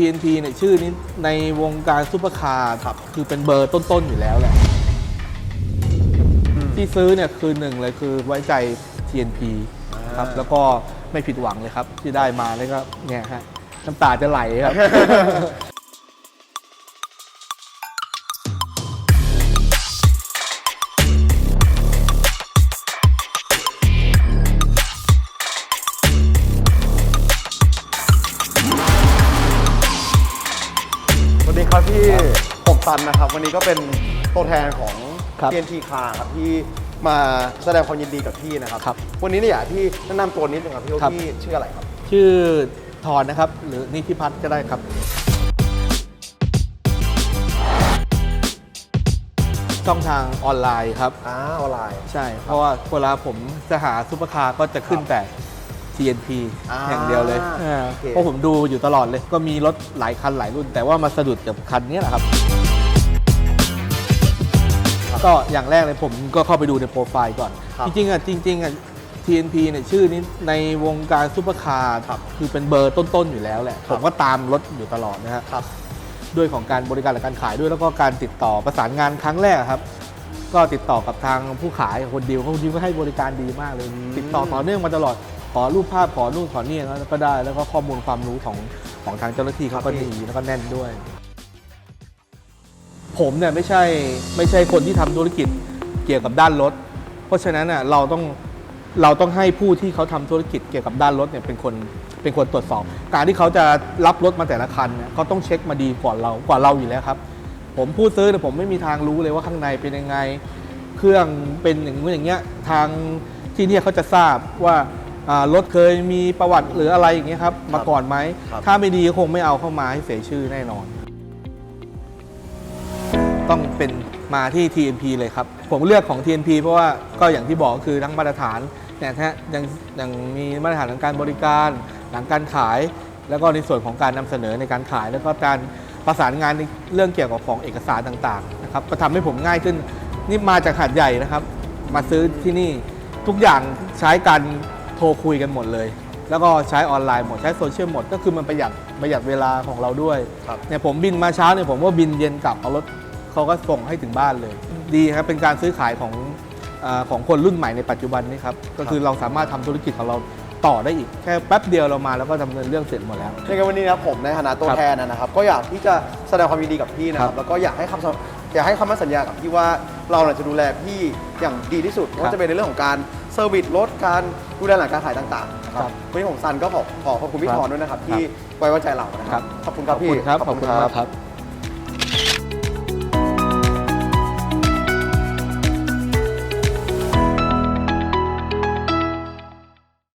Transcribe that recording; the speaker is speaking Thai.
TNT เนี่ยชื่อนี้ในวงการซุปเปอร์คาร์ครับคือเป็นเบอร์ต้น ๆ อยู่แล้วแหละ ที่ซื้อเนี่ยคือหนึ่งเลยคือไว้ใจ TNT ครับอ่าแล้วก็ไม่ผิดหวังเลยครับ ที่ได้มาแล้วก็เนี่ยฮะน้ำตาจะไหลครับ ครับพี่ผมตันนะครับ วันนี้ก็เป็นตัวแทนของ ครับ TNT Car ครับที่มาแสดงความยินดีกับพี่นะครับ ครับวันนี้เนี่ยอยากให้พี่แนะนำตัวนิดนึงครับพี่ว่าครับ พี่ชื่ออะไรครับ ชื่อทอนนะครับ หรือนิติพัฒน์ก็ได้ครับ ช่องทางออนไลน์ครับอ่าออนไลน์ ใช่ เพราะว่าเวลาผมจะหาซุปเปอร์คาร์ก็จะขึ้นแต่ TNT อ่าอย่างเดียวเลยอ่าโอเค เพราะผมดูอยู่ตลอดเลย ก็มีรถหลายคันหลายรุ่น แต่ว่ามาสะดุดกับคันนี้แหละครับ ก็อย่างแรกเลยผมก็เข้าไปดูในโปรไฟล์ก่อน ครับจริงๆอะจริงๆอะ TNT เนี่ยชื่อนี้ในวงการซุปเปอร์คาร์คือเป็นเบอร์ต้นๆอยู่แล้วแหละผมก็ตามรถอยู่ตลอดนะฮะ ครับ ด้วยของการบริการและการขายด้วยแล้วก็การติดต่อประสานงานครั้งแรกครับ ก็ติดต่อกับทางผู้ขายคนดีลคนดีลก็ให้บริการดีมากเลย ติดต่อต่อเนื่องมาตลอด ขอรูปภาพขอนู่นขอนี่แล้วก็ได้ แล้วก็ข้อมูลความรู้ของของทางเจ้าหน้าที่เขาก็ดีแล้วก็แน่นด้วย ผมเนี่ยไม่ใช่ไม่ใช่คนที่ทำธุรกิจเกี่ยวกับด้านรถ เพราะฉะนั้นน่ะเราต้องเราต้องให้ผู้ที่เขาทำธุรกิจเกี่ยวกับด้านรถเนี่ยเป็นคนเป็นคนตรวจสอบ การที่เขาจะรับรถมาแต่ละคันเนี่ยเขาต้องเช็คมาดีกว่าเรากว่าเราอยู่แล้วครับ ผมผู้ซื้อเนี่ยผมไม่มีทางรู้เลยว่าข้างในเป็นยังไง เครื่องเป็นอย่างนู้นอย่างเงี้ยทางที่เนี่ยเขาจะทราบว่าอ่า รถเคยมีประวัติหรืออะไรอย่างเงี้ยครับมาก่อนไหม ครับถ้าไม่ดีก็คงไม่เอาเข้ามาให้เสียชื่อแน่นอน ต้องเป็นมาที่ TNP เลยครับ ผมเลือกของ TNP เพราะว่าก็อย่างที่บอกคือทั้งมาตรฐานเนี่ยฮะยังยังมีมาตรฐานทางการบริการ หลังการขาย แล้วก็ในส่วนของการนำเสนอในการขาย แล้วก็การประสานงานในเรื่องเกี่ยวกับของเอกสารต่างๆนะครับก็ทำให้ผมง่ายขึ้นนี่มาจากหาดใหญ่นะครับ มาซื้อที่นี่ทุกอย่างใช้การ โทรคุยกันหมดเลย แล้วก็ใช้ออนไลน์หมดใช้โซเชียลหมดก็คือมันประหยัดประหยัดเวลาของเราด้วยครับ เนี่ยผมบินมาเช้าเนี่ยผมก็บินเย็นกลับเอารถเขาก็ส่งให้ถึงบ้านเลย ดีครับเป็นการซื้อขายของอาของคนรุ่นใหม่ในปัจจุบันนี้ครับก็คือเราสามารถทำธุรกิจของเรา ต่อได้อีก แค่แป๊บเดียวเรามาแล้วก็ดำเนินเรื่องเสร็จหมดแล้ว ในวันนี้นะครับผมในฐานะตัวครับแทนนะครับก็อยากที่จะแสดงความยินดีกับพี่นะคครัรับบแล้วก็อยากให้คำสัญอยากให้คำมั่นสัญญากับพี่ว่าเราเนี่ยจะดูแลพี่อย่างดีที่สุดไม่ว่าจะเป็นในเรื่องของการเซอร์วิสรถการดูแลหลังการขายต่างๆนะคครัรับบวันนี้ผมซันก็ขอขอขอบคุณพี่ครับทอนด้วยนะครับคที่รับไว้วางใจเรานะคครัรับบขอบคุณครับพี่ขอบคุณครับขอบคุณมากครับ